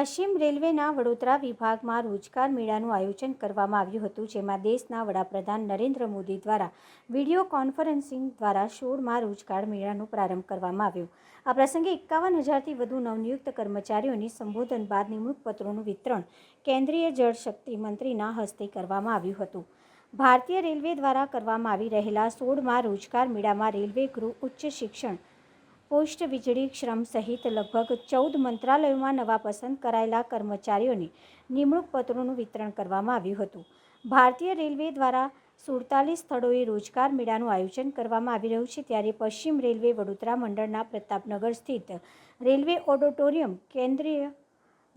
પશ્ચિમ રેલવેના વડોદરા વિભાગમાં રોજગાર મેળાનું આયોજન કરવામાં આવ્યું હતું, જેમાં દેશના વડાપ્રધાન નરેન્દ્ર મોદી દ્વારા વીડિયો કોન્ફરન્સિંગ દ્વારા સોળમાં રોજગાર મેળાનો પ્રારંભ કરવામાં આવ્યો. આ પ્રસંગે એકાવન હજારથી વધુ નવનિયુક્ત કર્મચારીઓની સંબોધન બાદ નિમણૂક પત્રોનું વિતરણ કેન્દ્રીય જળશક્તિ મંત્રીના હસ્તે કરવામાં આવ્યું હતું. ભારતીય રેલવે દ્વારા કરવામાં આવી રહેલા સોળમાં રોજગાર મેળામાં રેલવે ગૃહ ઉચ્ચ શિક્ષણ પોસ્ટ વીજળી શ્રમ સહિત લગભગ ચૌદ મંત્રાલયોમાં નવા પસંદ કરાયેલા કર્મચારીઓને નિમણૂક પત્રોનું વિતરણ કરવામાં આવ્યું હતું. ભારતીય રેલવે દ્વારા સુડતાલીસ સ્થળોએ રોજગાર મેળાનું આયોજન કરવામાં આવી રહ્યું છે, ત્યારે પશ્ચિમ રેલવે વડોદરા મંડળના પ્રતાપનગર સ્થિત રેલવે ઓડિટોરિયમ કેન્દ્રીય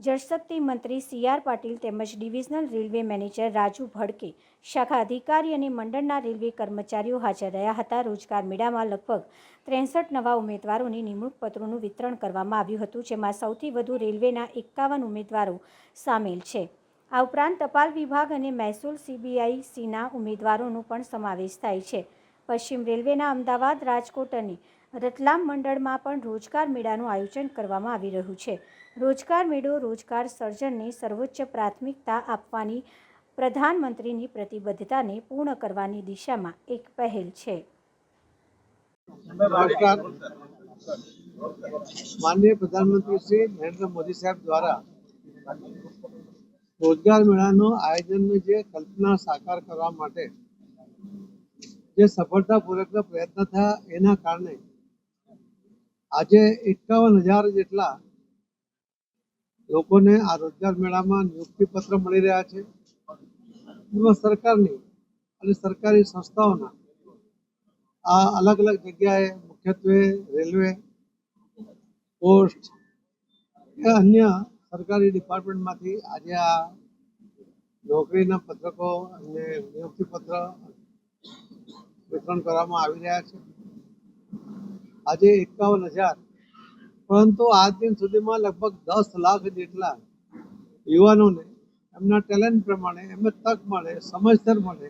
જળશક્તિ મંત્રી સી આર પાટીલ તેમજ divisional railway manager Raju Bhadke શાખા અધિકારી અને મંડળના રેલવે કર્મચારીઓ હાજર રહ્યા હતા. રોજગાર મેળામાં લગભગ ત્રેસઠ નવા ઉમેદવારોને નિમણૂક પત્રોનું વિતરણ કરવામાં આવ્યું હતું, જેમાં સૌથી વધુ રેલવેના એકાવન ઉમેદવારો સામેલ છે. આ ઉપરાંત ટપાલ વિભાગ અને મહેસૂલ સીબીઆઈસીના ઉમેદવારોનો પણ સમાવેશ થાય છે. પશ્ચિમ રેલવેના અમદાવાદ, રાજકોટ અને રતલામ મંડળમાં પણ રોજગાર મેળાનું આયોજન કરવામાં આવી રહ્યું છે. રોજગાર મેળો રોજગાર સર્જનને સર્વોચ્ચ પ્રાથમિકતા આપવાની પ્રધાનમંત્રીની પ્રતિબદ્ધતાને પૂર્ણ કરવાની દિશામાં એક પહેલ છે. માનનીય પ્રધાનમંત્રી શ્રી નરેન્દ્ર મોદી સાહેબ દ્વારા રોજગાર મેળાનું આયોજનની જે કલ્પના સાકાર કરવા માટે જે સફળતાપૂર્વકના પ્રયત્ન થયા, એના કારણે આજે એકાવન હજાર જેટલા લોકોને આ રોજગાર મેળામાં નિયુક્તિ પત્ર મળી રહ્યા છે. પૂર્વ સરકારની અને સરકારી સંસ્થાઓના આ અલગ અલગ જગ્યાએ મુખ્યત્વે રેલવે, પોસ્ટ કે અન્ય સરકારી ડિપાર્ટમેન્ટમાંથી આજે આ નોકરીના પત્રકો અને નિયુક્તિ પત્ર વિતરણ કરવામાં આવી રહ્યા છે. આજે એકાવન હજાર. પરંતુ આજ દિન સુધીમાં લગભગ દસ લાખ જેટલા યુવાનોને એમના ટેલેન્ટ પ્રમાણે, એમને તક મળે, સમયસર મળે,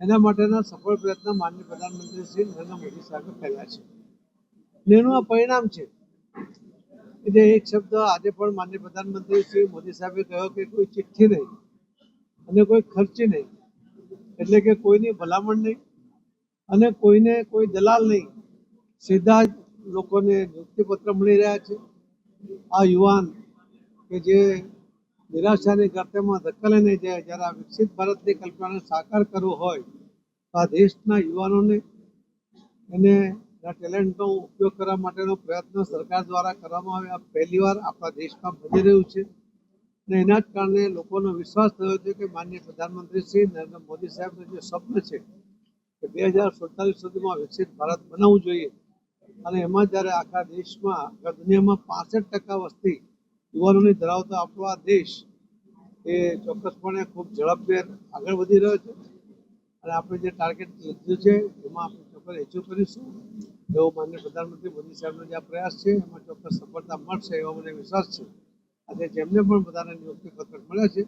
એના માટેના સફળ પ્રયત્ન માનનીય પ્રધાનમંત્રી શ્રી નરેન્દ્ર મોદી સાહેબે કર્યા છે. એનું આ પરિણામ છે એટલે એક શબ્દ આજે પણ માનનીય પ્રધાનમંત્રી શ્રી મોદી સાહેબે કહ્યો કે કોઈ ચિઠ્ઠી નહીં અને કોઈ ખર્ચી નહીં. એટલે કે કોઈની ભલામણ નહીં અને કોઈને કોઈ દલાલ નહીં. સીધા જ લોકોને નિયુક્તિપત્ર મળી રહ્યા છે. આ યુવાન કે જે નિરાશાની ગર્તેમાં ધકેલાઈને જાય જ્યારે આ વિકસિત ભારતની કલ્પનાને સાકાર કરવું હોય, તો આ દેશના યુવાનોને એને ટેલેન્ટનો ઉપયોગ કરવા માટેનો પ્રયત્ન સરકાર દ્વારા કરવામાં આવે આ પહેલીવાર આપણા દેશમાં બની રહ્યું છે અને એના જ કારણે લોકોનો વિશ્વાસ થયો છે કે માનનીય પ્રધાનમંત્રી શ્રી નરેન્દ્ર મોદી સાહેબનું જે સ્વપ્ન છે કે બે હજાર સુડતાલીસ સુધીમાં વિકસિત ભારત બનાવવું જોઈએ. અને એમાં જ્યારે આખા દેશમાં દુનિયામાં પાસઠ ટકા વસ્તી યુવાનોની ધરાવતો આપણો આ દેશ એ ચોક્કસપણે ખૂબ ઝડપભેર આગળ વધી રહ્યો છે. અને આપણે જે ટાર્ગેટ લીધું છે એમાં આપણે ચોક્કસ એચિવ કરીશું. એવો માન્ય પ્રધાનમંત્રી મોદી સાહેબનો જે આ પ્રયાસ છે એમાં ચોક્કસ સફળતા મળશે એવો મને વિશ્વાસ છે. આજે જેમને પણ બધાને નિયુક્તિ પત્ર મળ્યા છે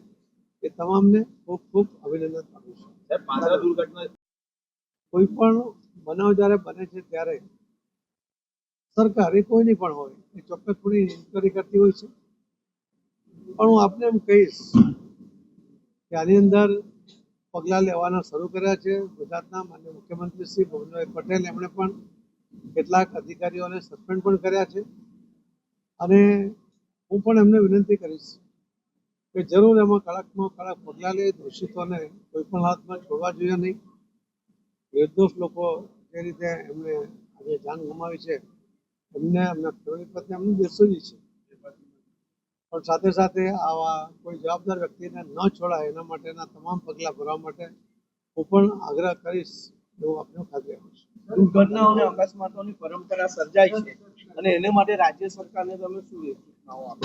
એ તમામને ખૂબ ખૂબ અભિનંદન આપું છું. દુર્ઘટના કોઈ પણ બનાવ જ્યારે બને છે ત્યારે સરકાર એ કોઈની પણ હોય, એ ચોક્કસપણે ઇન્કવાયરી કરતી હોય છે. પણ હું આપને એમ કહીશ કે આની અંદર પગલાં લેવાના શરૂ કર્યા છે. ગુજરાતના માન્ય મુખ્યમંત્રી શ્રી ભુવનભાઈ પટેલ એમણે પણ કેટલાક અધિકારીઓને સસ્પેન્ડ પણ કર્યા છે. અને હું પણ એમને વિનંતી કરીશ કે જરૂર એમાં કડકમાં કડક પગલાં લે. દોષિતોને કોઈ પણ હાથમાં છોડવા જોઈએ નહીં. નિર્દોષ લોકો જે રીતે એમણે આજે જાન ગુમાવી છે એમને એમના ફેમિલી પ્રત્યે એમનું દિલસોજી છે પણ સાથે સાથે આવા કોઈ જવાબદાર વ્યક્તિને ન છોડાય એના માટેના તમામ પગલાં ભરવા માટે હું પણ આગ્રહ કરીશ એવું આપને ખાતરી આપું છું દુર્ઘટનાઓ અકસ્માતોની પરંપરા સર્જાય છે અને એને માટે રાજ્ય સરકારને તમે શું સૂચનાઓ આપો?